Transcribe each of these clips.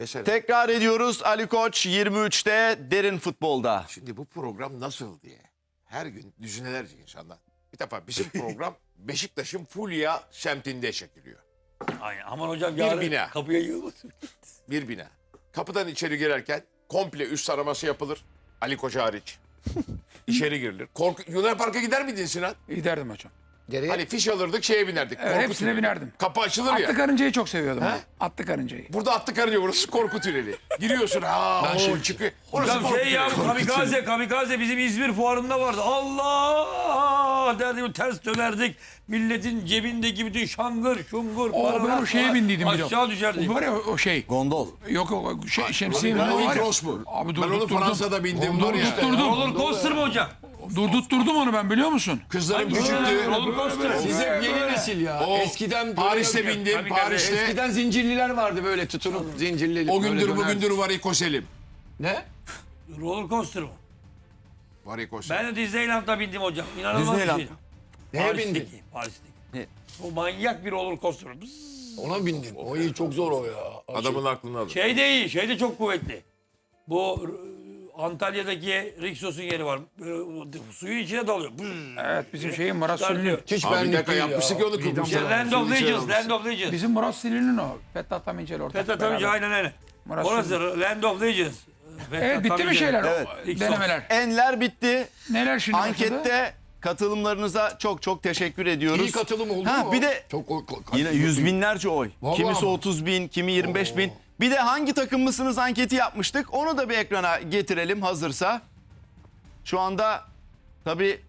Mesela Tekrar ediyoruz Ali Koç 23'te derin futbolda. şimdi bu program nasıl diye her gün düzinelerce insanlar. Bir defa bizim program Beşiktaş'ın Fulya semtinde çekiliyor. Aynen. Aman hocam Bir yarın bina. kapıya yığılmasın. Bir bina. Kapıdan içeri girerken komple üst araması yapılır. Ali Koç hariç. İçeri girilir. Korku, Yunan Park'a gider miydin Sinan? Giderdim hocam. Geriye Hani fiş alırdık şeye binerdik. Evet, korku hepsine tüneli. binerdim. Kapı açılır Atlı ya. karıncayı çok seviyordum. Ben. Atlı karıncayı. Burada atlı karınca burası korku tüneli. Giriyorsun ha o çıkıyor. Orası Hocam korku şey ya tüneli. kamikaze kamikaze bizim İzmir fuarında vardı. Allah derdik ters dönerdik. Milletin cebindeki bütün şangır şungur O paralar ben o şeye falan bindiydim bir de. Aşağı düşerdik. O var ya o şey. Gondol. Yok yok o şey, şemsiye mi? Ben O var ya. Abi Ben durdurdum. onu Fransa'da bindim var ya. Durdurdum. Roller coaster mı hocam? Durdurtturdum onu ben biliyor musun? Kızlarım küçüktü. Roller coaster. Sizin yeni nesil ya. O Eskiden Paris'te bindim. Paris'te. Eskiden zincirliler vardı böyle tutunup zincirli. O gündür bugündür Variko Selim. Ne? Roller coaster mı? Variko Selim. Ben de Disneyland'da bindim hocam. İnanılmaz Disneyland. bir şey. Neye Paris'teki, bindin? Paris'teki. Ne? O manyak bir roller coaster. Bzzz. Ona bindin. O iyi çok zor o ya. Adamın aklını alır. Şey de iyi, şey de çok kuvvetli. Bu Antalya'daki Rixos'un yeri var. Böyle suyun içine dalıyor. Evet bizim şeyin Murat. Sülün'ün. Hiç Abi bir benlik dakika değil yapmıştık ya. onu Midem kırmışlar. Land of Legends. Land of Legends. Bizim Murat Sülün'ün o. Fettah Taminçeli ortak. Fethat Tabici beraber. aynen öyle. Murat Orası Land of Legends. Fethat Evet bitti mi şeyler? Evet. O Denemeler. Enler bitti. Neler şimdi başladı? Ankette katılımlarınıza çok çok teşekkür ediyoruz. İyi katılım oldu Ha, mu? bir de çok o- Yine yüz binlerce oy. Vallahi Kimisi mi? 30 bin, kimi 25 bin. Bir de hangi takımlısınız anketi yapmıştık. Onu da bir ekrana getirelim hazırsa. Şu anda tabii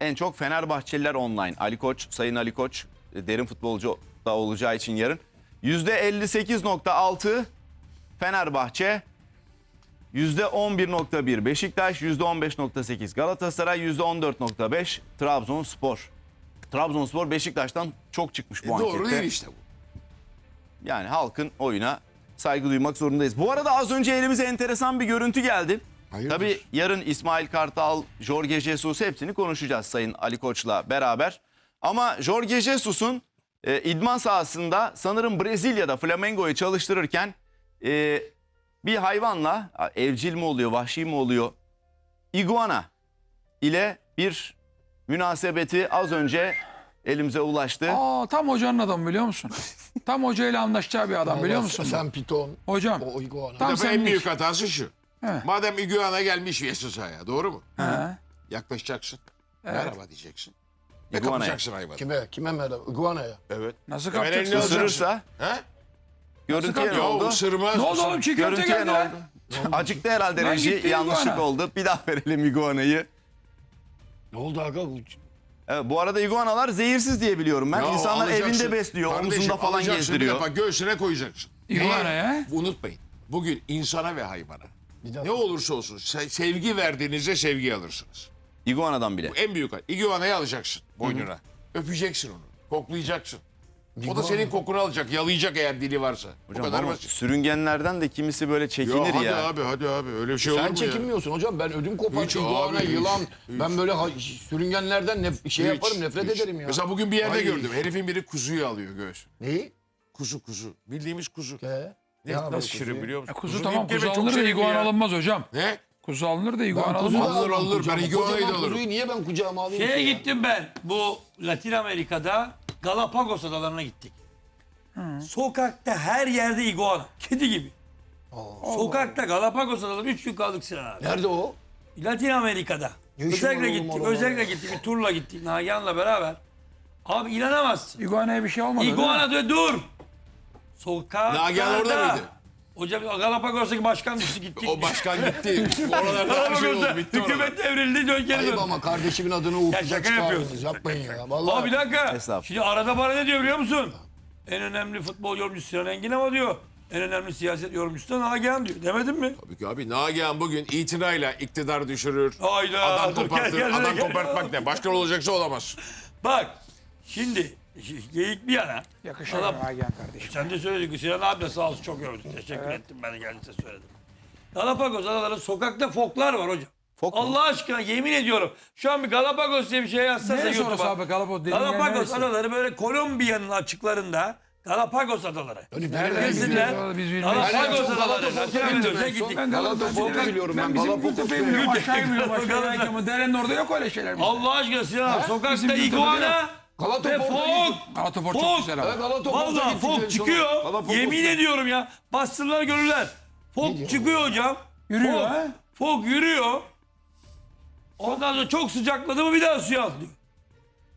en çok Fenerbahçeliler online. Ali Koç, Sayın Ali Koç e, derin futbolcu da olacağı için yarın. %58.6 Fenerbahçe, %11.1 Beşiktaş, %15.8 Galatasaray, %14.5 Trabzonspor. Trabzonspor Beşiktaş'tan çok çıkmış bu E, Doğru ankette. değil işte bu. Yani halkın oyuna saygı duymak zorundayız. Bu arada az önce elimize enteresan bir görüntü geldi. Hayırdır? Tabii yarın İsmail Kartal, Jorge Jesus hepsini konuşacağız Sayın Ali Koç'la beraber. Ama Jorge Jesus'un e, idman sahasında sanırım Brezilya'da Flamengo'yu çalıştırırken e, bir hayvanla evcil mi oluyor, vahşi mi oluyor? Iguana ile bir münasebeti az önce elimize ulaştı. Aa, tam hocanın adamı biliyor musun? tam hocayla anlaşacağı bir adam biliyor musun? Sen piton. Hocam. O iguana. Tam Tabii en senlik. büyük hatası şu. Evet. Madem Iguana gelmiş Yesus'a doğru mu? He. Yaklaşacaksın. Merhaba diyeceksin. Ve Iguana'ya. kapacaksın hayvanı. Kime? Kime merhaba? Iguana'ya. Evet. Nasıl Hemen kapacaksın? elini alacaksın. Isırırsa He? görüntüye ne oldu? Isırmaz. Ne oldu oğlum çiğ köfte Görüntüye geldi ne lan. oldu? Acıktı herhalde Lan reji. gitti Yanlışlık iguana. oldu. Bir daha verelim iguanayı. Ne oldu aga? Evet, bu arada iguanalar zehirsiz diye biliyorum ben. Ya İnsanlar alacaksın. evinde besliyor, Kardeşim, omuzunda falan alacaksın gezdiriyor. Bir defa göğsüne koyacaksın. Iguana'ya. Unutmayın. Bugün insana ve hayvana ne olursa olsun se- sevgi verdiğinizde sevgi alırsınız. İguanadan bile. Bu en büyük. Iguanayı alacaksın boynuna. Öpeceksin onu. Koklayacaksın. O da senin kokunu alacak. Yalayacak eğer dili varsa. Hocam kadar ama basit. sürüngenlerden de kimisi böyle Ya çekinir hadi ya. abi hadi abi öyle bir şey olur mu Sen ya? çekinmiyorsun hocam. Ben ödüm kopar. Hiç iguana, abi, hiç, yılan. hiç. Ben böyle ha- sürüngenlerden nef- şey Hiç, yaparım, nefret hiç. ederim ya. Mesela bugün bir yerde Ay. gördüm. Herifin biri kuzuyu alıyor göğüs. Neyi? Kuzu kuzu. Bildiğimiz kuzu. Ke? Ne, Ya nasıl şirin biliyor musun? E, kuzu Kuzu tamam deyip kuzu deme, çok alınır da şirin iguana ya. alınmaz hocam. Ne? Kuzu alınır da iguana alınmaz. da Alır, alırım alır. Ben iguanayı da alırım. Kuzuyu niye ben kucağıma alayım Şeye ki ya? gittim ben. Bu Latin Amerika'da Galapagos adalarına gittik. Sokakta her yerde iguana. Kedi gibi. Sokakta Galapagos adaları 3 gün kaldık Sinan abi. Nerede o? Latin Amerika'da. Ne işin Özellikle var oğlum gittik. orada? Özellikle gittik. Bir turla gittik. Nagihan'la beraber. Abi inanamazsın. Iguana'ya bir şey olmadı değil mi? İguana diyor dur. Sokaklarda. Nagihan orada mıydı? Hocam Galapagos'taki başkan düştü gittik. O başkan gitti. Oralarda her şey oldu. Bitti hükümet devrildi dön geri Ayıp ama kardeşimin adını uğursuza şaka çıkardınız. yapıyorsun. Yapmayın ya. Vallahi. Abi bir dakika. Estağfurullah. Şimdi arada bana ne diyor biliyor musun? En önemli futbol yorumcusu Sinan Engin ama diyor. En önemli siyaset yorumcusu da Nagihan diyor. Demedim mi? Tabii ki abi Nagihan bugün itinayla iktidar düşürür. Hayda. Adam dur, gel, kopartır. gel, Adam gel. kopartmak ne? Başkan olacaksa olamaz. Bak şimdi geyik bir yana. Yakışır Adam- Nagihan kardeşim. Sen de söyledin. Sinan abi de sağ olsun çok övdü. Teşekkür ettim ben de geldiyse söyledim. Galapagos adaları sokakta foklar var hocam. Fok mu? Allah aşkına yemin ediyorum. Şu an bir Galapagos diye bir şey yazsanız YouTube'a. abi Galapagos Galapagos adaları böyle Kolombiya'nın açıklarında Galapagos adaları. bilmiyoruz. Galapagos adaları. Galapagos'a gittik. Ben Galatasaray biliyorum ben. Bizim Gültepe'yi biliyorum. biliyorum. Aşağı bilmiyorum. Aşağı Galatasaray. bilmiyorum. Derenin orada yok öyle şeyler. Allah aşkına Sinan abi, sokakta iguana yok. ve Galataport'a fok. gittik. Galatasaray çok Fok. güzel Evet, abi. Galataport'a Vallahi gittik fok çıkıyor. Galapagos'ta. Yemin ediyorum ya. Bastırırlar görürler. Fok çıkıyor hocam. Yürüyor Fok, ha? Fok yürüyor. Ondan sonra çok sıcakladı mı bir daha suya atlıyor.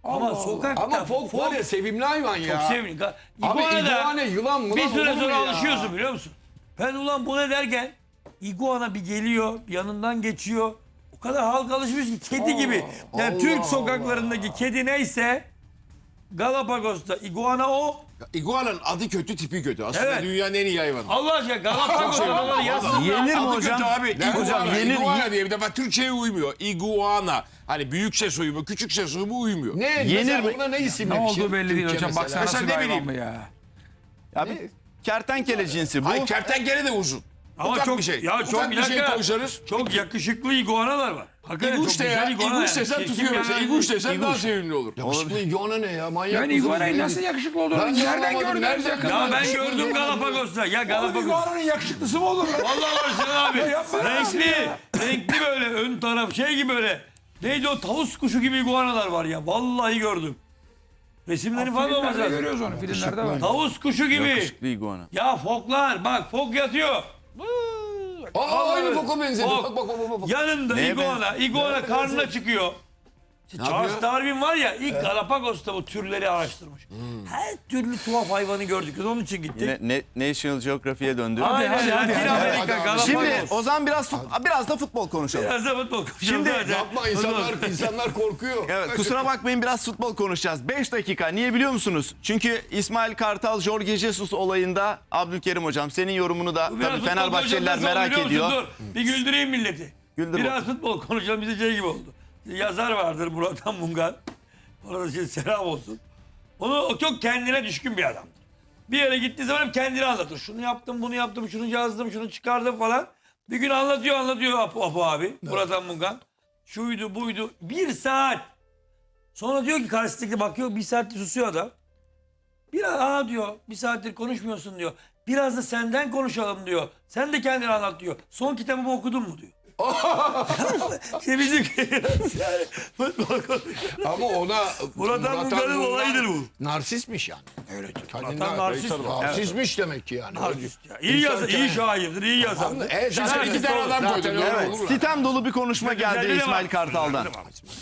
Ama sokakta Ama fok var ya sevimli hayvan ya. Çok sevimli. Ga- Abi İguana da iguana yılan mı? bir süre olur mu sonra ya? alışıyorsun biliyor musun? Ben ulan bu ne derken iguana bir geliyor, bir yanından geçiyor. O kadar halk alışmış ki kedi gibi. Yani Allah Türk Allah. sokaklarındaki kedi neyse Galapagos'ta iguana o. İguana'nın adı kötü tipi kötü. Aslında Evet. dünyanın en iyi hayvanı. Allah aşkına Galapagos adaları yazsınlar. Yenir mi Adı hocam? kötü abi. Ne hocam İguana, yenir. İguana diye bir defa Türkçe'ye uymuyor. İguana. Hani büyük ses uyumu, küçük ses uyumu uymuyor. Ne? Yenir Yenir mi? mi? Ona ne isim Ne yakışır? olduğu belli değil Türkçe hocam. Baksana mesela. nasıl bir Mesela ne hayvan bileyim. bu ya. Abi, kertenkele cinsi bu. Ay kertenkele de uzun. Ama Ufak çok bir şey. ya Ufak çok bir bir şey dakika. Çok yakışıklı iguanalar var. Hakikaten İguş çok de ya. güzel iguana. İguş desen Çekim tutuyor mesela. yani. İguş desen daha sevimli olur. Yakışıklı iguana ne ya? Manyak Yani iguanayı nasıl yakışıklı olduğunu Ben de nereden anlamadım, nereden yakında? Ya ben gördüm. Galapagos'ta. Ya Galapagos. iguananın yakışıklısı mı olur? lan? Vallahi var abi. yapma ya. renkli. Renkli böyle ön taraf şey gibi böyle. Neydi o tavus kuşu gibi iguanalar var ya. Vallahi gördüm. Resimleri falan olmaz Filmlerde lazım. görüyoruz onu. Filmlerde var. Tavus kuşu gibi. Yakışıklı iguana. Ya foklar bak fok yatıyor. Aa aynı foka benzedi. Bak bak bak bak. bak. Yanında Neye iguana. Iguana karnına çıkıyor. Charles Darwin var ya ilk Galapagos'ta bu türleri araştırmış. Her türlü tuhaf hayvanı gördük. Biz onun için gittik. Yine ne, National Geography'ye döndü. Aynen hadi, hadi, Latin hadi, Amerika, hadi, hadi. Galapagos. Şimdi o zaman biraz fut- biraz da futbol konuşalım. Biraz da futbol konuşalım. Şimdi. Yapma insanlar insanlar korkuyor. Evet, kusura bakmayın biraz futbol konuşacağız. 5 dakika. Niye biliyor musunuz? Çünkü İsmail Kartal, Jorge Jesus olayında Abdülkerim hocam senin yorumunu da Biraz tabii futbol Fenerbahçeliler konuşalım, merak biliyor musun? ediyor. Dur, bir güldüreyim milleti. Güldür Biraz futbol konuşalım bize şey gibi oldu. Yazar vardır Murat Mungan. Ona da şimdi selam olsun. Onu o çok kendine düşkün bir adamdır. Bir yere gittiği zaman hep kendini anlatır. Şunu yaptım, bunu yaptım, şunu yazdım, şunu çıkardım falan. Bir gün anlatıyor, anlatıyor Apo, Apo abi. Murat Mungan. Şuydu, buydu. Bir saat. Sonra diyor ki karşısındaki bakıyor, bir saattir susuyor adam. Biraz aa diyor, bir saattir konuşmuyorsun diyor. Biraz da senden konuşalım diyor. Sen de kendini anlat diyor. Son kitabımı okudun mu diyor. işte bizim yani futbol konuşuyor. Ama ona Murat Mungan'ın Mungan olayıdır bu. Narsistmiş yani. Öyle Kendinden- Murat narsist. Narsistmiş demek ki yani. Narsist ya. İyi yazar, iyi şairdir, iyi yazardır. E, zaten iki tane adam koydun. Evet. olur. Sitem dolu bir konuşma geldi de İsmail. Kartal'dan.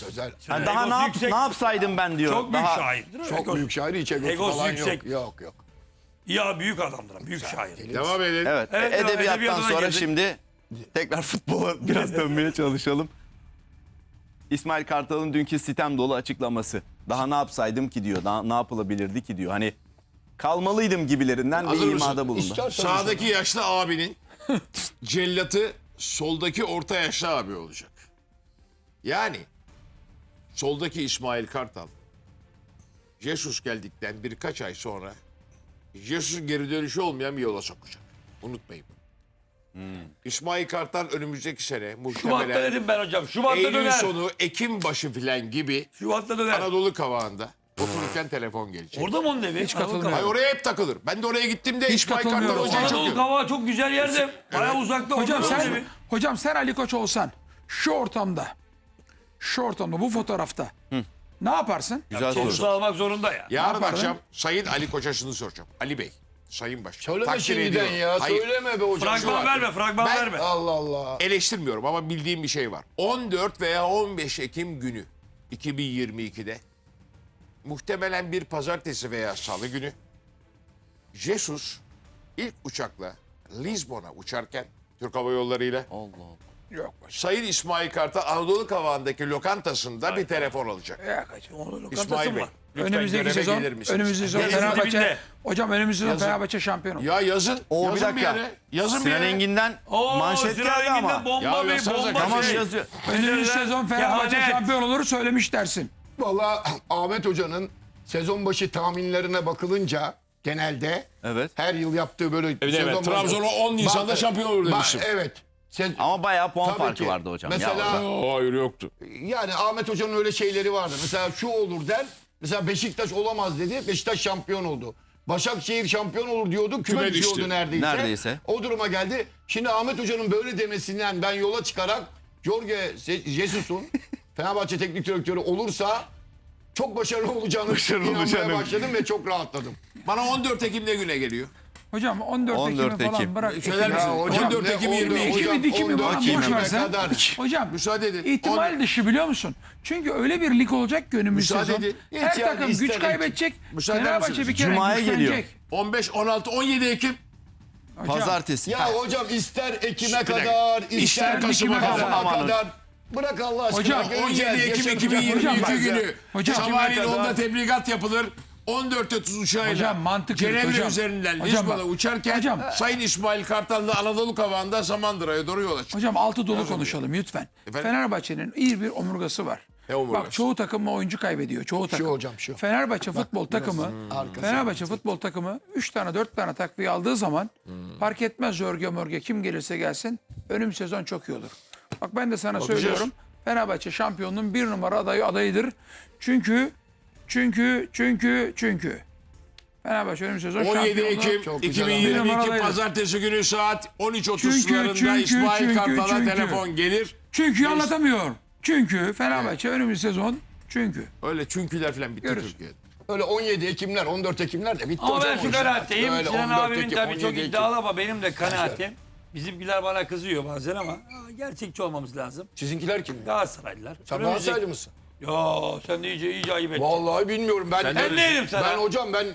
Özel. Yani daha Egosu ne, yap, yüksek. ne yapsaydım ben diyor. Çok büyük daha, şairdir. Çok Egosu- büyük şair hiç egosu Egosu falan yüksek. yok. Yok yok. Ya büyük adamdır, büyük şair. Devam edelim. Evet, Evet, edebiyattan edebiyatına sonra şimdi tekrar futbola biraz dönmeye çalışalım. İsmail Kartal'ın dünkü sitem dolu açıklaması. Daha ne yapsaydım ki diyor. Daha ne yapılabilirdi ki diyor. Hani kalmalıydım gibilerinden Hazır bir mısın? imada bulundu. Sağdaki yaşlı abinin cellatı soldaki orta yaşlı abi olacak. Yani soldaki İsmail Kartal Jesus geldikten birkaç ay sonra Jesus'un geri dönüşü olmayan bir yola sokacak. Unutmayın. İsmail Kartal önümüzdeki sene Şubat'ta muhtemelen dedim ben hocam. Şubat'ta Eylül döner. sonu, Ekim başı filan gibi Şubat'ta döner. Anadolu kavağında otururken telefon gelecek. Orada mı onun evi? Hiç katılmıyorum. Ay oraya hep takılır. Ben de oraya gittiğimde Hiç İsmail Kartal katılmıyorum. hocayı çok Anadolu Kavağı çok güzel yerde. Baya uzakta. Hocam orada onun sen evi. hocam sen Ali Koç olsan şu ortamda şu ortamda bu fotoğrafta ne yaparsın? Güzel soru. Sonuçta almak zorunda ya. Yarın yapardın? akşam Sayın Ali Koç'a şunu soracağım. Ali Bey, Sayın Başkan. Söyleme takdir şimdiden ediyorum. ya. Hayır, Söyleme be hocam. Fragman verme, fragman Ben- verme. Allah Allah. eleştirmiyorum ama bildiğim bir şey var. 14 veya 15 Ekim günü 2022'de muhtemelen bir pazartesi veya salı günü Jesus ilk uçakla Lizbon'a uçarken Türk Hava Yolları'yla Allah Allah. Yok. Sayın İsmail Kartal Anadolu Kavağı'ndaki lokantasında bir telefon alacak. Onun lokantası İsmail mı Bey, var? lütfen Önümüzdeki göreve sezon gelir misiniz? önümüzdeki sezon Denizin Fenerbahçe dibinde. hocam önümüzdeki sezon Yazın. Fenerbahçe şampiyon olur. Ya yazın. O yazın bir dakika. yere. Yazın bir Sinan yere. Engin'den Oo, manşet Sinan geldi Engin'den ama. bomba Ya bir yazsanıza bomba Tamam şey. yazıyor. Önümüzdeki sezon Fenerbahçe Kehanet. şampiyon olur söylemiş dersin. Valla Ahmet Hoca'nın sezon başı tahminlerine bakılınca genelde Evet. her yıl yaptığı böyle Evet, sezon evet. başı- Trabzon'a 10 Nisan'da şampiyon olur demiştim. Evet. Sez- Ama bayağı puan Tabii farkı ki. vardı hocam. Ya Mesela orada. Hayır yoktu. yani Ahmet Hoca'nın öyle şeyleri vardı. Mesela şu olur der. Mesela Beşiktaş olamaz dedi. Beşiktaş şampiyon oldu. Başakşehir şampiyon olur diyordu. Küme, Küme düştü. düşüyordu neredeyse. Neredeyse. O duruma geldi. Şimdi Ahmet Hoca'nın böyle demesinden ben yola çıkarak Jorge Se- Jesus'un Fenerbahçe teknik direktörü olursa çok başarılı olacağını Başarılı inanmaya olacağını. başladım ve çok rahatladım. Bana 14 Ekim ne güne geliyor? Hocam 14, 14 Ekim'i falan Ekim. bırak. Söyler Ekim- misin? Hocam, 14 Ekim ne 22. Ekim'i dikimi 14 falan boş Ekim'e versen. kadar. Hocam Müsaade edin. ihtimal On- dışı biliyor musun? Çünkü öyle bir lig olacak ki önümüz Müsaade sezon. edin. Her yani takım güç kaybedecek. Müsaade eder Fenerbahçe misiniz? bir kere Cuma'ya güçlenecek. geliyor. 15, 16, 17 Ekim. Hocam, Pazartesi. Ya hocam ister Ekim'e dakika. kadar, ister İster Kasım'a kadar. kadar. kadar. Bırak Allah aşkına. Hocam, göreceğiz, 17 Ekim yaşanacak 2022 Hocam, bak- günü. Hocam- Sabahleyin Kime kadar? onda tebligat yapılır. 14.30 uçağıyla Hocam, mantık Cenevre hocam. üzerinden Hocam Lisbon'a uçarken Hocam. Sayın İsmail Kartal'da Anadolu Kavağı'nda Samandıra'ya doğru yola çıktı. Hocam altı dolu konuşalım lütfen. Efendim? Fenerbahçe'nin iyi bir omurgası var. Ne omurgası? Bak çoğu takım oyuncu kaybediyor. Çoğu takım. hocam, şu. Fenerbahçe futbol takımı Fenerbahçe futbol takımı 3 tane 4 tane takviye aldığı zaman fark etmez Jorge Morge kim gelirse gelsin önüm sezon çok iyi olur. Bak ben de sana söylüyorum. Fenerbahçe şampiyonluğun bir numara adayı adayıdır. Çünkü çünkü çünkü çünkü Fenerbahçe önüm sezon 17 şampiyonluğu Ekim Çok güzel. Bir 2022 numaradaydı. Pazartesi günü saat 13.30 Çünkü, sularında çünkü, İsmail çünkü, Kartal'a çünkü. telefon gelir. Çünkü anlatamıyor. Çünkü Fenerbahçe önümüz sezon çünkü. Öyle çünküler falan bitti Görürüz. Türkiye'de. Öyle 17 Ekimler, 14 Ekimler de bitti Ama hocam ben şu kanaatteyim. Sinan 14 abimin Ekim, tabii çok 17 Ekim. iddialı ama benim de kanaatim. Bizimkiler bana kızıyor bazen ama gerçekçi olmamız lazım. Sizinkiler kim? Galatasaraylılar. Sen Galatasaraylı mısın? Ya sen de iyice, iyice ayıp ettin. Vallahi bilmiyorum. Ben Ben değilim sana. Ben hocam ben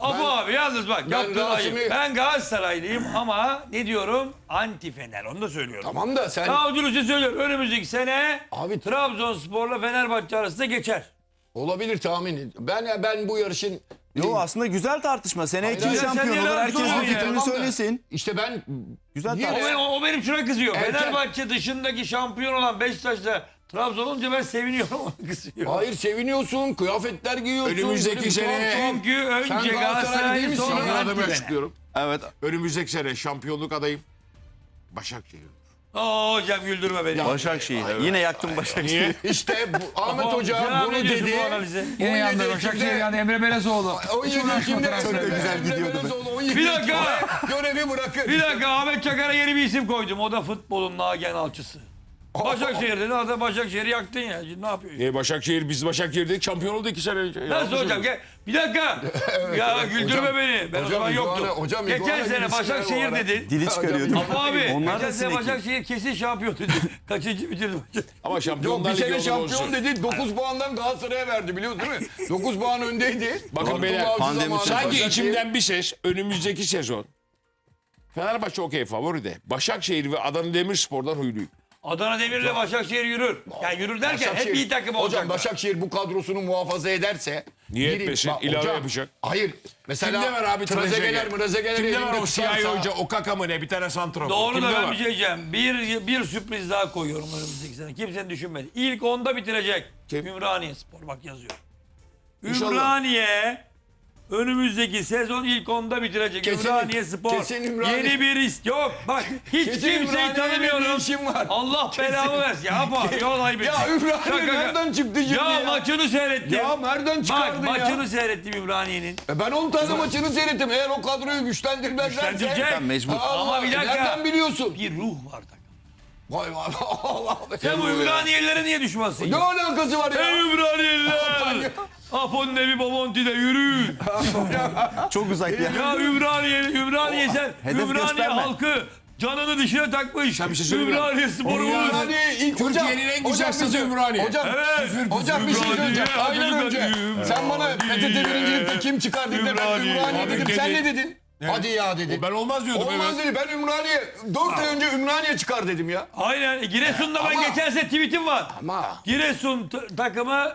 Abu abi yalnız bak ben yaptığın ayıp. Rasim'i- Ben Galatasaraylıyım ama ne diyorum? Anti Fener onu da söylüyorum. tamam da sen Daha dürüstçe söylüyorum. Önümüzdeki sene Abi- Trabzonspor'la Fenerbahçe arasında geçer. olabilir tahmin. Ben ben bu yarışın Yo aslında güzel tartışma. Seneye kim hayır, sen şampiyon neler olur? Herkes bir ya? fikrini Tamam da- söylesin. işte ben Güzel O, tartışma. benim, o benim şuna kızıyor. Erken- Fenerbahçe dışındaki şampiyon olan Beşiktaş'la Trabzon olunca ben seviniyorum ona kızıyor. hayır seviniyorsun, kıyafetler giyiyorsun. Önümüzdeki sene- Çünkü önce misin? sonra Fener. açıklıyorum. Evet. Önümüzdeki sene şampiyonluk adayım. Başakşehir. Aa hocam güldürme beni. Başakşehir. Yine yaktım Başakşehir'i. İşte bu, Ahmet Hoca bunu dedi. bu analize? Yine 17 yandı Başakşehir yandı Emre Belezoğlu. 17 Hiç uğraşma Ekim'de transferle. Emre güzel gidiyordu be. Belezoğlu 17 Bir dakika. Görevi bırakır. Bir dakika Ahmet Çakar'a yeni bir isim koydum. O da futbolun nagen alçısı. Başakşehir dedi. Arada Başakşehir'i yaktın ya. Şimdi ne yapıyorsun? E Başakşehir, biz Başakşehir'dik. Şampiyon oldu iki sene önce. Nasıl hocam? Gel. Bir dakika. ya güldürme hocam. beni. Ben o Hocam, zaman iguana- yoktum. hocam, Geçen iguana sene Başakşehir dedin. Dili çıkarıyor. değil mi? Ama abi Onlar geçen da sene sinekli. Başakşehir kesin şampiyon dedi. Kaçıncı bitirdi Ama Yok şampiyonlar bir ligi sene onu şampiyon bozdu. dedi. 9 puandan Galatasaray'a verdi biliyorsun değil mi? 9 puan öndeydi. Bakın Abdullah beyler, Avcı pandemi zamanında Sanki Başakşehir- içimden bir ses önümüzdeki sezon Fenerbahçe okey favori de Başakşehir ve Adana Demirspor'dan huyluyum. Adana Demir'le Başakşehir yürür. Yani yürür derken hep iyi takım olacak. Hocam Başakşehir bu kadrosunu muhafaza ederse. Niye etmesin? İlave yapacak. Hayır. Mesela Kimde var abi Trezegeler, Trezeguet? Mrezegeler Kimde var elinde o siyahi tutarsa- hoca Okaka mı ne bir tane santrafor. Doğru Kimde da ben var? bir şey diyeceğim. Bir, bir sürpriz daha koyuyorum önümüzdeki sene. Kimsenin düşünmedi. İlk onda bitirecek. Kim? Ümraniye Spor bak yazıyor. İnşallah. Ümraniye önümüzdeki sezon ilk onda bitirecek. Kesin- Ümraniye Spor. kesin Ümraniye- Yeni bir ist yok. Bak hiç Kesin kimseyi tanımıyorum. bir işim var. Allah belamı versin. Ya abi yol ayıp Ya. Ümraniye Şaka- nereden çıktı şimdi ya? ya? maçını seyrettim. Ya nereden Bak çıkardın ya? maçını seyrettim Ümraniye'nin. E Ben 10 tane maçını seyrettim. Eğer o kadroyu güçlendirmezlerse... Güçlendirecek. Mecbur. Allah, Ama bir dakika. Nereden biliyorsun? Bir ruh var da. Vay vay Allah. Sen bu Ümraniyelilere niye düşmansın? Ne alakası var ya? Ey Ümraniyeliler! Apon nevi Bomonti'de yürü. Çok uzak ya. Ya Ümraniye, Ümraniye sen, Hedef Ümraniye gösterme. halkı canını dışına takmış. Bir şey söyleyeyim mi? Ümraniye sporumuz. Ümraniye ilk Türkiye'nin en güzel şey- Ümraniye. Hocam, Evet. hocam bir şey söyleyeceğim. Ümraniye, önce Ümraniye. sen bana PTT birincilikte kim çıkar dedin. Ben Ümraniye. Ümraniye dedim. Sen ne dedin? Hadi ya dedin. Ben olmaz diyordum Olmaz evet. dedi. Ben Ümraniye 4 ay önce Ümraniye çıkar dedim ya. Aynen. Giresun'da ben geçen sene tweetim var. Ama Giresun t- takımı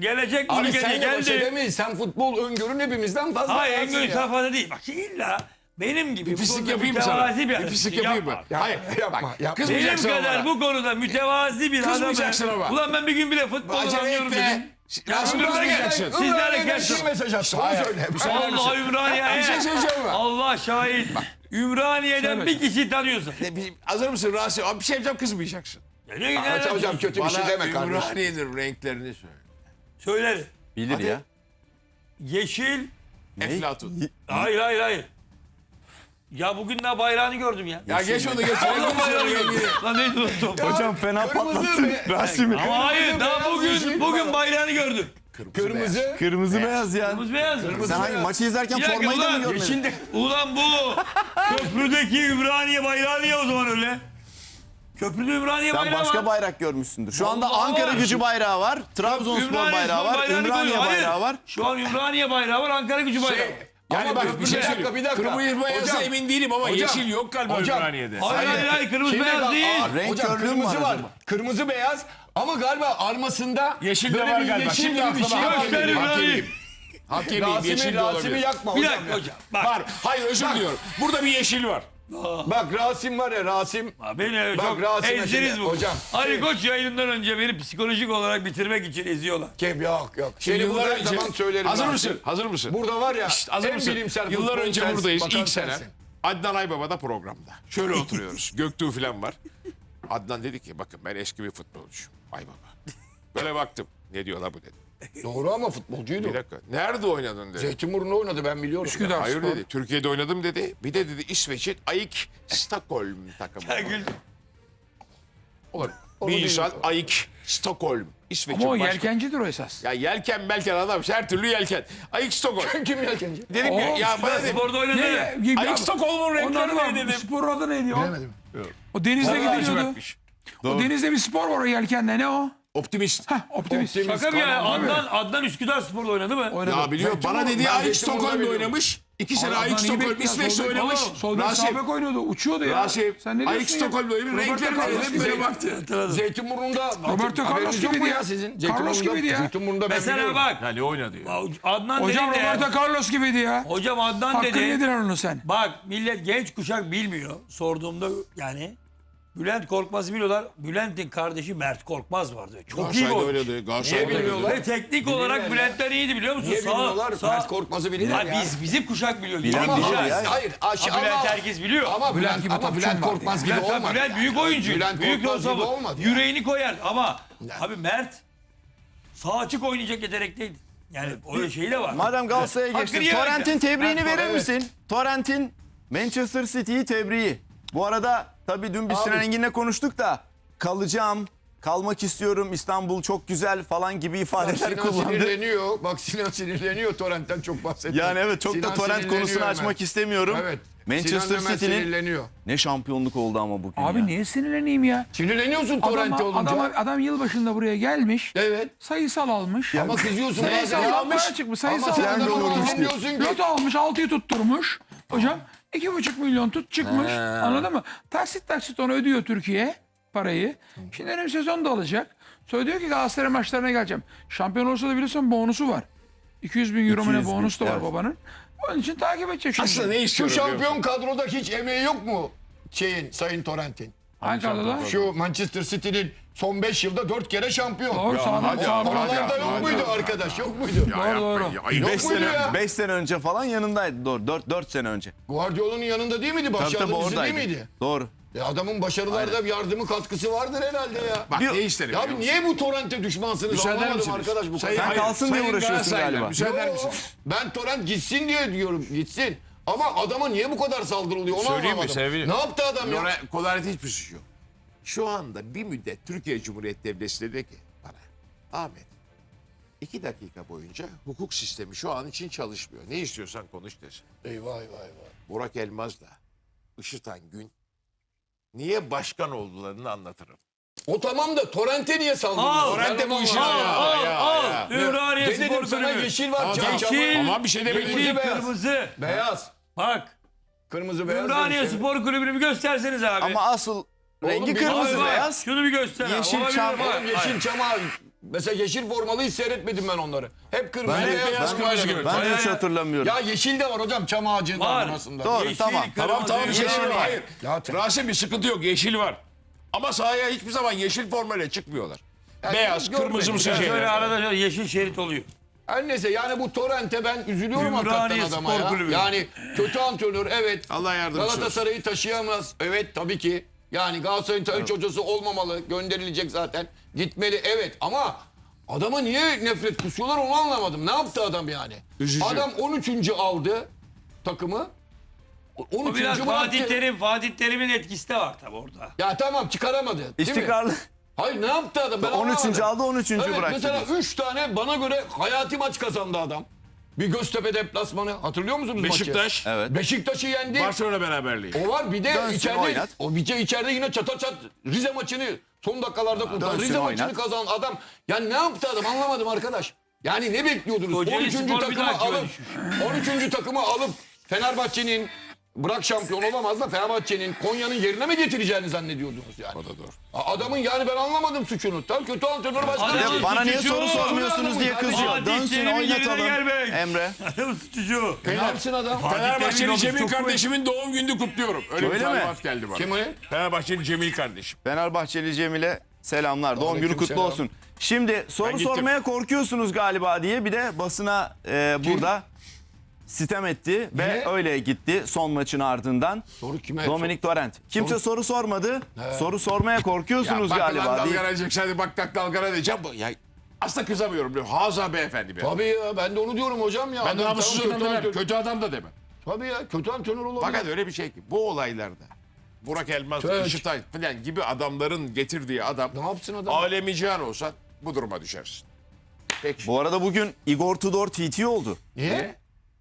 gelecek abi ülkeye senle baş geldi. edemeyiz. Sen futbol öngörün hepimizden fazla. Hayır en gönül ya. safhada değil. Bak illa benim gibi. Bir bu pislik konuda yapayım mı sana? mütevazi Bir adamım. pislik Yapma. yapayım mı? Hayır. Yapma, Bak, yapma. Benim Kızmayacaksın kadar bu konuda mütevazi bir Kızmayacaksın adamı. ama. Ulan ben bir gün bile futbol Acele anlıyorum etme. dedim. Ya Rasim Ümraniye- kızmayacaksın. Sizlerle Ümraniye'den kim mesaj attı? Onu Hayır. söyle. Allah Ümraniye. Bir şey söyleyeceğim ama. Allah şahit. Ümraniye'den bir kişi tanıyorsun. Ne bileyim, Hazır mısın Rasim? Abi bir şey yapacağım kızmayacaksın. Ne, ne, ne, hocam kötü bir şey deme kardeşim. Ümraniye'nin renklerini söyle. Söylerim. Bilir ya. Yeşil, Eflatun. Hayır hayır hayır. Ya bugün daha bayrağını gördüm ya. Ya geç onu geç. Allah bayrağını gördüm. Lan neydi unuttum. Hocam fena patlattın Rasim'i. Ama hayır daha bugün bugün bayrağını gördüm. Kırmızı. Kırmızı beyaz ya. Kırmızı beyaz. Sen hangi maçı izlerken Bir dakika formayı da mı ulan, görmedin? Ulan bu köprüdeki Ümraniye bayrağı niye o zaman öyle? Köprüde Ümraniye Sen bayrağı başka var. bayrak görmüşsündür. Şu anda Vallahi Ankara var. gücü bayrağı var. Trabzonspor Ümraniye bayrağı Spor var. bayrağını Ümraniye koyuyor. Hayır, bayrağı var. Şu an Ümraniye bayrağı var, Ankara gücü bayrağı. var. Yani Ama bak bir şey söyleyeyim. bir dakika. Kırmızı beyazı Hocam, emin değilim ama hocam, yeşil yok galiba hocam, Ümraniye'de. Hayır hayır hayır kırmızı Şimdi beyaz bak, değil. aa, Renk hocam körlüğü mü kırmızı var var. acaba? Kırmızı beyaz ama galiba armasında Yeşil de böyle var bir galiba. yeşil Şimdi gibi bir aklıma şey var. Göster hakemiyim, Ümraniye. Hakemiyim yeşil de Rasim'i olabilir. yakma Bir hocam. dakika hocam. Bak, Var. Hayır özür diliyorum. Burada bir yeşil var. Bak Rasim var ya Rasim. beni Bak, çok Rasim'e ezdiniz bu. hocam, Ali şey- Koç yayınından önce beni psikolojik olarak bitirmek için eziyorlar. Kim yok yok. Şimdi Seni yıllar burada her önce... zaman söylerim. Hazır Rasim. mısın? Hazır mısın? Burada var ya Hazır en mısın? bilimsel Yıllar futbol önce ters- buradayız. bakar ilk sene. Adnan Aybaba da programda. Şöyle oturuyoruz. Göktuğ falan var. Adnan dedi ki bakın ben eski bir futbolcuyum. Aybaba. Böyle baktım. Ne diyor la bu dedi. Doğru ama futbolcuydu. Bir dakika. Nerede oynadın dedi. Zeytinburnu'nda oynadı ben biliyorum. Üsküdar Hayır Spor. dedi. Türkiye'de oynadım dedi. Bir de dedi İsveç'in Ayik Stockholm takımı. Ya gül. Olur. Onu Bir insan Ayik Stockholm. İsveç'in Ama o başka- yelkencidir o esas. Ya yelken belken adam her türlü yelken. Ayik Stockholm. Kim yelkenci? Dedim Oo, ki ya bana dedim. Sporda oynadı. Ne? ya. ya- Ayik Stockholm'un renkleri ne dedim. Spor adı neydi o? Bilemedim. O denizde gidiyordu. Lacivertmiş. O denizde bir spor var o yelkenle ne o? Optimist. Heh optimist. Optimist. Şaka bir ya. Adnan, Adnan Üsküdar Spor'da oynadı mı? Oynadı. Ya biliyor. Zeytinburnu- Bana dedi ben Ayik Zeytinburnu'da Stockholm'da oynamış. İki sene iyi Stockholm. İsveç'te oynamış. Sol bek sağ Rasim. bek oynuyordu. Uçuyordu ya. Rasim. Sen ne diyorsun ya? Stockholm'da oynamış. Roberto Renkleri Carlos dedim böyle baktı. Hatırladım. Zeytinburnu'nda Roberto Carlos gibiydi ya sizin? Carlos gibiydi ya. Zeytinburnu'nda ben Mesela bak. Ya ne oynadı ya? Adnan Hocam dedi. Roberto Carlos gibiydi ya. Hocam Adnan Hakkını dedi. yediler onu sen. Bak millet genç kuşak bilmiyor. Sorduğumda yani Bülent Korkmaz'ı biliyorlar. Bülent'in kardeşi Mert Korkmaz vardı. Çok iyi oyuncu. Galatasaray'da Niye bilmiyorlar? oynadı. Ve teknik olarak. Bülent'ten iyiydi biliyor musun? Niye bilmiyorlar? Mert Korkmaz'ı bilirler Ya ya. biz bizim kuşak biliyor. Bilen ya. Hayır. aş- Ha, Bülent ama- herkes biliyor. Ama Bülent Bülent, gibi ama topçu Bülent vardı Korkmaz gibi Bülent, tabii olmadı. Bülent büyük oyuncu. Bülent büyük Korkmaz gibi bu. olmadı. Yüreğini koyar ama abi Mert sağ açık oynayacak yetenekteydi. Yani öyle şeyi de var. Madem Galatasaray'a Hakkını geçtin. yemek Torrent'in tebriğini verir misin? Torrent'in Manchester City'yi tebriği. Bu arada tabii dün biz Abi- Sinan Engin'le konuştuk da kalacağım, kalmak istiyorum, İstanbul çok güzel falan gibi Bak ifadeler Sinan kullandı. sinirleniyor. Bak Sinan sinirleniyor. Torrent'ten çok bahsetti. Yani evet çok da Sinan Torrent sinirleniyor konusunu hemen. açmak istemiyorum. Evet. Manchester Sinan hemen City'nin sinirleniyor. ne şampiyonluk oldu ama bugün Abi ya. niye sinirleneyim ya? Sinirleniyorsun Torrent'e Adam, olunca. adam, adam yılbaşında buraya gelmiş. Evet. Sayısal almış. Ama kızıyorsun bazen. Sayısal ya. almış. çıkmış. Ama Sayısal sen almış. dinliyorsun ki. Loto almış 6'yı tutturmuş. Hocam 2,5 milyon tut çıkmış. Anladın mı? Taksit taksit onu ödüyor Türkiye parayı. Şimdi önüm sezon da alacak. Sonra diyor ki Galatasaray maçlarına geleceğim. Şampiyon olursa da biliyorsun bonusu var. 200 bin euro mu ne 200 bin, bonus da var evet. babanın. Onun için takip edecek şimdi. Aslında ne Şu istiyorum şampiyon kadroda hiç emeği yok mu? Şeyin, Sayın Torrent'in. Hangi kadroda? Şu Manchester City'nin son 5 yılda 4 kere şampiyon. Doğru sağdan hadi sağdan. ama, Oralarda hadi yok hadi. muydu arkadaş? Yok muydu? Ya Doğru, yapmayın doğru. ya. Ayıp. 5 muydu sene, ya? beş sene önce falan yanındaydı. Doğru 4, 4 sene önce. Guardiola'nın yanında değil miydi? Tabii tabii yardımcısı değil oradaydı. miydi? Doğru. E adamın başarılarda yardımı katkısı vardır herhalde ya. Bak Bir- ne isterim Ya biliyor abi musun? niye bu Torrent'e düşmansınız Müsaade anlamadım misiniz? arkadaş bu Sayın- kadar. Sen Hayır, kalsın diye Sayın uğraşıyorsun galiba. Müsaade eder misiniz? Ben Torrent gitsin diye diyorum gitsin. Ama adama niye bu kadar saldırılıyor onu Söyleyeyim mi anlamadım. sevgili? Ne yaptı adam ya? Lore- Kolarete hiçbir suç yok. Şu anda bir müddet Türkiye Cumhuriyeti Devleti dedi ki bana Ahmet iki dakika boyunca hukuk sistemi şu an için çalışmıyor. Ne istiyorsan konuş desin. Eyvah eyvah eyvah. Burak Elmaz'la Işıtan Gün niye başkan olduklarını anlatırım. O tamam da Torrent'e niye saldırıyor? Al, Torrent'e bu işin Al ya, al ya, al. ya. Ümraniye Spor dedim sana Kulübü. yeşil var. Çam- Yeşil. Ama bir şey demedim. Yeşil Kırmızı beyaz. Bak Kırmızı beyaz. Ümraniye demiş. Spor Kulübü'nü bir gösterseniz abi. Ama asıl rengi benim- kırmızı bak, beyaz. Şunu bir göster. abi. Yeşil Olabilir çam- mi? Oğlum yeşil çama mesela yeşil formalı hiç seyretmedim ben onları. Hep kırmızı Ben de- beyaz. kırmızı oynadım. gibi. Ben de Bayağı- hiç hatırlamıyorum. Ya yeşil de var hocam çam ağacının Var. arasında. Doğru Yeşil, tamam. Tamam tamam kırmızı, yeşil yeşil. var. Hayır. Ya te- Rasim bir sıkıntı yok. Yeşil var. Ama sahaya hiçbir zaman yeşil formayla çıkmıyorlar. Ya Beyaz, görmedim. kırmızı mı Ya Şöyle şeyler. arada şöyle yeşil şerit oluyor. Her neyse yani bu Torrent'e ben üzülüyorum Ümraniye hakikaten adama Spor ya. Kulübü. Yani kötü antrenör evet. Allah yardımcısı olsun. Galatasaray'ı taşıyamaz. Evet tabii ki. Yani Galatasaray'ın evet. hocası olmamalı. Gönderilecek zaten. Gitmeli evet ama Adama niye nefret kusuyorlar onu anlamadım. Ne yaptı adam yani? Üzücü. Adam 13. aldı takımı. O 13. biraz bıraktı. Fatih Terim, Fatih Terim'in etkisi de var tabii orada. Ya tamam çıkaramadı. değil mi? İstikrarlı. Hayır ne yaptı adam? Ben 13. anlamadım. aldı 13. Evet, bıraktı. mesela diyorsun. 3 tane bana göre hayati maç kazandı adam. Bir Göztepe deplasmanı. Hatırlıyor musunuz maçı? Beşiktaş. Evet. Beşiktaş'ı yendi. Barcelona beraberliği. O var bir de Dönsün, içeride oynat. o bir de içeride yine çata çat Rize maçını son dakikalarda kurtardı. dönsün, Rize maçını oynat. kazanan adam. Ya ne yaptı adam anlamadım arkadaş. Yani ne bekliyordunuz? Kocaeli 13. Spor bir takımı daha küme alıp düşmüş. 13. takımı alıp Fenerbahçe'nin bırak şampiyon olamaz da Fenerbahçe'nin Konya'nın yerine mi getireceğini zannediyordunuz yani? O da doğru. Adamın yani ben anlamadım suçunu. Tam kötü antrenör başkanı. Adam- değil. Bana niye soru sormuyorsunuz diye kızıyor. Dönsün Terim'in yerine oynatalım. gelmek. Emre. Suçucu. Ne yapsın adam? Fenerbahçeli Cemil kardeşimin doğum gününü kutluyorum. Öyle, bir Öyle mi? talimat geldi bana. Kim o? Fenerbahçeli Cemil kardeşim. Fenerbahçeli Cemil'e selamlar. Doğum günü kutlu olsun. Şimdi soru gittim. sormaya korkuyorsunuz galiba diye bir de basına e, burada sitem etti ve Niye? öyle gitti son maçın ardından. Soru kime? Dominik Torrent. Kimse Soru- soru sormadı. Soru sormaya korkuyorsunuz bak lan galiba diye. dalgana diyeceksin hadi bak tak dalgana diyeceğim. Ya, aslında kızamıyorum. diyor. Haza beyefendi be. Tabii ya ben de onu diyorum hocam ya. Ben Adam namussuz kötü antrenör. Kötü adam da demem. Tabii ya kötü antrenör olabilir. Fakat öyle bir şey ki bu olaylarda Burak Elmas. Işıtay falan gibi adamların getirdiği adam Ne yapsın adam? alemi cihan olsa bu duruma düşersin. Peki. Bu arada bugün Igor Tudor TT oldu. Niye?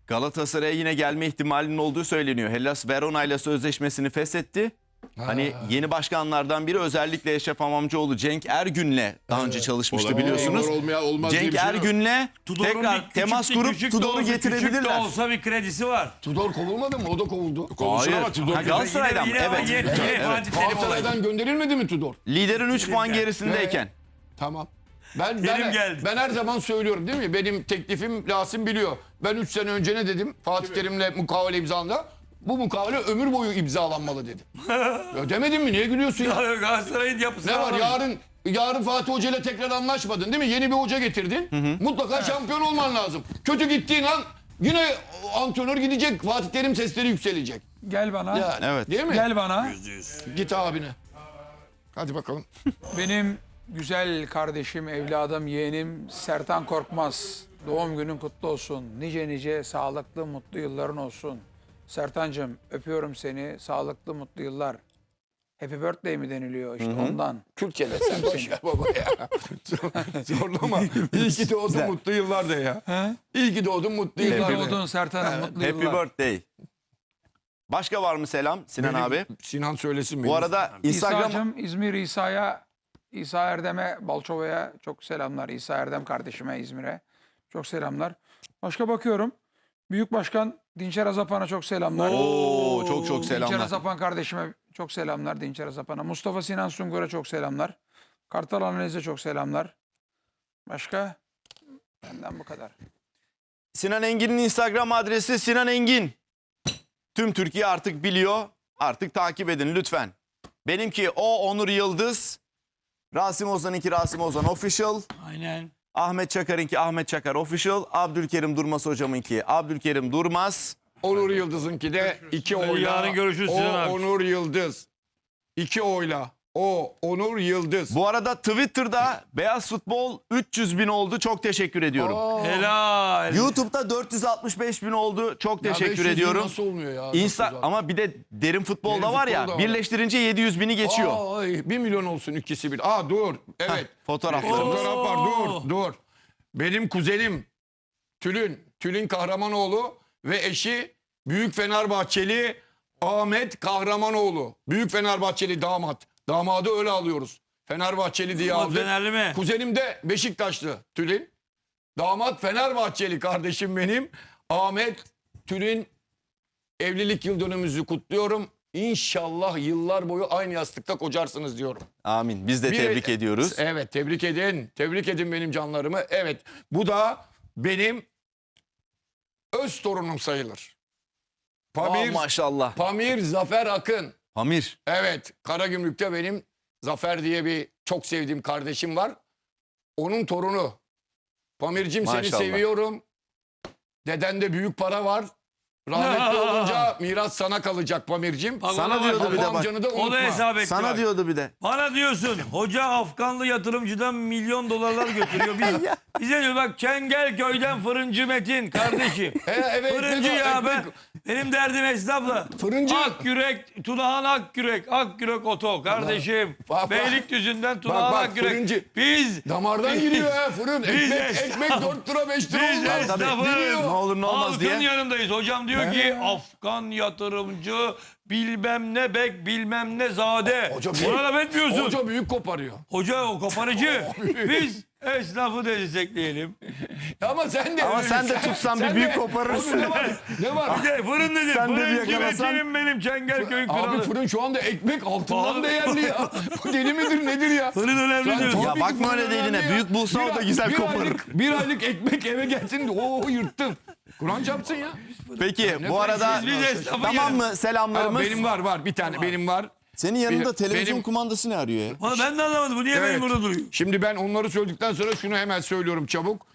Galatasaray'a yine gelme ihtimalinin olduğu söyleniyor. Hellas Verona ile sözleşmesini feshetti. Hani yeni başkanlardan biri özellikle Eşref Amamcıoğlu Cenk Ergün'le daha önce çalışmıştı Olabilir. biliyorsunuz. Igor olmaya olmaz diye Cenk bir şey yok. Ergün'le Tudor'un tekrar bir temas küçük de- kurup küçük de Tudor'u olsa- Küçük de getirebilirler. olsa bir kredisi var. Tudor kovulmadı mı? O da kovuldu. Hayır. ama Tudor Ha, Galatasaray'dan mı? Yine- yine- Evet. yine- yine Evet. Fatih Terim olayı. Galatasaray'dan gönderilmedi mi Tudor? Liderin 3 puan gerisindeyken. Tamam. Ben Terim ben, geldi. ben her zaman söylüyorum değil mi? Benim teklifim Rasim biliyor. Ben 3 sene önce ne dedim? Fatih Terim'le mukavele imzalanda. Bu mukavele ömür boyu imzalanmalı dedim. Ödemedin mi? Niye gülüyorsun ya? Galatasaray'ın yapısını Ne var yarın yarın Fatih Hoca ile tekrar anlaşmadın değil mi? Yeni bir hoca getirdin. Mutlaka şampiyon olman lazım. Kötü gittiğin an yine antrenör gidecek. Fatih Terim sesleri yükselecek. Gel bana. Yani, Evet. Değil mi? Gel bana. Git abine. Hadi bakalım. Benim güzel kardeşim, evladım, yeğenim Sertan Korkmaz. Doğum günün kutlu olsun. Nice nice sağlıklı, mutlu yılların olsun. Sertancığım öpüyorum seni. Sağlıklı, mutlu yıllar. Happy birthday mi deniliyor işte ondan. Türkçe'de sen boş ver baba ya. Zorlama. İyi ki doğdun mutlu yıllar de ya. İyi ki doğdun mutlu İyi yıllar ki de. doğdun Sertan'ım, mutlu Happy yıllar. birthday. Başka var mı selam Sinan Benim- abi? Sinan söylesin Bu benim. arada Instagram İsa'cığım İzmir İsa'ya, İsa Erdem'e, Balçova'ya çok selamlar. İsa Erdem kardeşime İzmir'e çok selamlar. Başka bakıyorum. Büyük Başkan Dinçer Azapan'a çok selamlar. Oo, çok çok Dinçer selamlar. Azapan kardeşime çok selamlar Dinçer Azapan'a. Mustafa Sinan Sungur'a çok selamlar. Kartal Analiz'e çok selamlar. Başka? Benden bu kadar. Sinan Engin'in Instagram adresi Sinan Engin. Tüm Türkiye artık biliyor. Artık takip edin lütfen. Benimki o Onur Yıldız. Rasim Ozan'ınki Rasim Ozan Official. Aynen. Ahmet Çakar'ınki Ahmet Çakar Official. Abdülkerim Durmaz hocamınki Abdülkerim Durmaz. Onur Yıldız'ınki de iki oyla. yarın görüşürüz O Sinan abi. Onur Yıldız. İki oyla. O Onur Yıldız. Bu arada Twitter'da Beyaz Futbol 300 bin oldu. Çok teşekkür ediyorum. Aa, Helal. YouTube'da 465 bin oldu. Çok ya teşekkür 500 bin ediyorum. Nasıl olmuyor ya? Insta Nasıl ama bir de derin futbolda Derin var ya futbolda var. birleştirince 700 bini geçiyor. Aa, ay, bir milyon olsun ikisi bir. Aa dur. Evet. Fotoğraflar. Fotoğraf var. Dur. Dur. Benim kuzenim Tülin. Tülin Kahramanoğlu ve eşi Büyük Fenerbahçeli Ahmet Kahramanoğlu. Büyük Fenerbahçeli damat. Damadı öyle alıyoruz. Fenerbahçeli diye aldık. Fenerli mi? Kuzenim de Beşiktaşlı Tülin. Damat Fenerbahçeli kardeşim benim. Ahmet Tülin evlilik yıl dönümümüzü kutluyorum. İnşallah yıllar boyu aynı yastıkta kocarsınız diyorum. Amin. Biz de Bir- tebrik ediyoruz. Evet tebrik edin. Tebrik edin benim canlarımı. Evet bu da benim öz torunum sayılır. Pamir, Aa, maşallah. Pamir Zafer Akın. Pamir. Evet Karagümrük'te benim Zafer diye bir çok sevdiğim kardeşim var. Onun torunu. Pamir'cim seni Maşallah. seviyorum. Dedende büyük para var. Rahmetli olunca miras sana kalacak Pamir'cim. Bak, Sana ona diyordu bir de bak. amcanı da O da hesap etti Sana bak. diyordu bir de. Bana diyorsun hoca Afganlı yatırımcıdan milyon dolarlar götürüyor. Biz, bize diyor bak Çengelköy'den fırıncı Metin kardeşim. E, evet, fırıncı ne ya ben. Benim derdim esnafla. Fırıncı. Akgürek, Tunahan Akgürek, Akgürek Oto kardeşim. Bak, bak. Beylikdüzü'nden Tunahan bak, Akgürek. fırıncı. Biz Damardan giriyor ha fırın. Biz Ekmek, esnaf. ekmek 4 lira 5 lira Biz oldu. esnafız. Biliyor. Ne olur ne olmaz Halkın diye. yanındayız. Hocam diyor ki Afgan yatırımcı bilmem ne bek bilmem ne zade. Hoca Ona laf etmiyorsun. Hoca, Hoca büyük koparıyor. o koparıcı. Biz esnafı destekleyelim. Ama sen de Ama sen de tutsan bir büyük koparırsın. Ne var? Ne var? Bir de fırın nedir? Sen de bir Fırıncı yakalasan- benim Çengelköy'ün Abi kralı. fırın şu anda ekmek altından Pahalı. değerli ya. Bu deli midir nedir ya? Fırın önemli Sen diyorsun. tabii Ya ki bakma fırın öyle dediğine. önemli ya. Büyük bulsa o da ay- güzel bir koparır. Aylık, bir aylık ekmek eve gelsin ooo yırttım. Kur'an çarpsın ya. Peki bu arada esnafı tamam mı selamlarımız? benim var var bir tane benim var. Senin yanında Benim- televizyon benim- kumandası ne arıyor ya? Ama ben de anlamadım. Bu niye Evet. benim burada duruyor? Şimdi ben onları söyledikten sonra şunu hemen söylüyorum çabuk.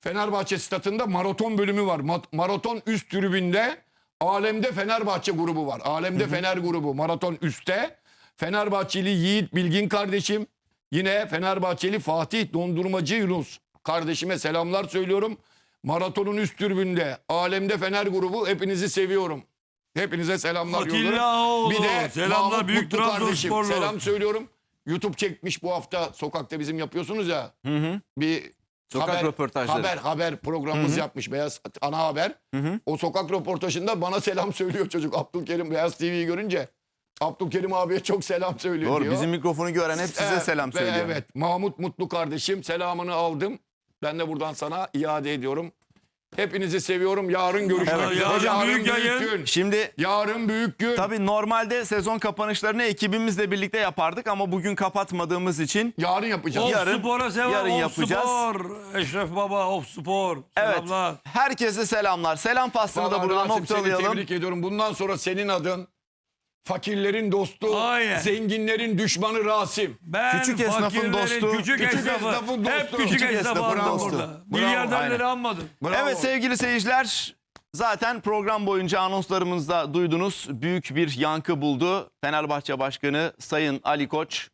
Fenerbahçe statında maraton bölümü var. Ma- Maraton üst tribünde Alemde Fenerbahçe grubu var. Alemde Fener grubu maraton üstte. Fenerbahçeli Yiğit Bilgin kardeşim. Yine Fenerbahçeli Fatih Dondurmacı Yunus kardeşime selamlar söylüyorum. Maratonun üst tribünde Alemde Fener grubu hepinizi seviyorum. Hepinize selamlar Atilla yolluyorum. Ağaoğlu, Bir de selamlar, Mahmut büyük Mutlu Trabzonsporlu. Selam söylüyorum. YouTube çekmiş bu hafta sokakta bizim yapıyorsunuz ya. Bir Sokak haber, röportajları. Haber haber programımız yapmış Beyaz ana haber. O sokak röportajında bana selam söylüyor çocuk Abdülkerim Beyaz TV'yi görünce. Abdülkerim abiye çok selam söylüyor Doğru diyor. bizim mikrofonu gören hep size Evet, selam söylüyor. Evet Mahmut Mutlu kardeşim selamını aldım. Ben de buradan sana iade ediyorum. Hepinizi seviyorum. Yarın görüşmek Evet, üzere. yarın büyük yayın. gün. Şimdi Yarın büyük gün. tabii normalde sezon kapanışlarını ekibimizle birlikte yapardık ama bugün kapatmadığımız için Yarın yapacağız. Of Yarın- Spor'a selam. yarın of yapacağız. Spor. Eşref Baba Of Spor. evet Selamlar. herkese selamlar. Selam faslını da buradan Rasim, seni noktalayalım. tebrik ediyorum. Bundan sonra senin adın fakirlerin dostu, Aynen. zenginlerin düşmanı Rasim. Ben Küçük esnafın fakirlerin dostu, Küçük, küçük esnafı. esnafın Hep dostu. küçük, Küçük esnafı esnafın andım dostu. burada. Bravo, Milyarderleri aynen. anmadım. Bravo. Evet sevgili seyirciler zaten program boyunca anonslarımızda duydunuz. Büyük bir yankı buldu. Fenerbahçe Başkanı Sayın Ali Koç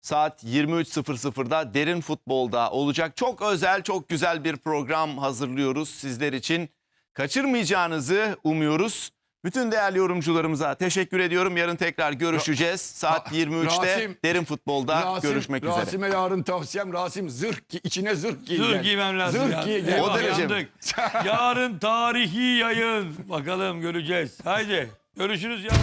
saat 23.00'da derin futbolda olacak. Çok özel, çok güzel bir program hazırlıyoruz sizler için. Kaçırmayacağınızı umuyoruz. Bütün değerli yorumcularımıza teşekkür ediyorum. Yarın tekrar görüşeceğiz. Saat 23'te Rasim- derin futbolda Rasim- görüşmek üzere. Rasim'e yarın tavsiyem Rasim zırh gi- içine zırh giy. Zırh giymem lazım Zırh ya. giy. Eyvah, O derece mi? yandık. Yarın tarihi yayın. Bakalım göreceğiz. Haydi görüşürüz yarın.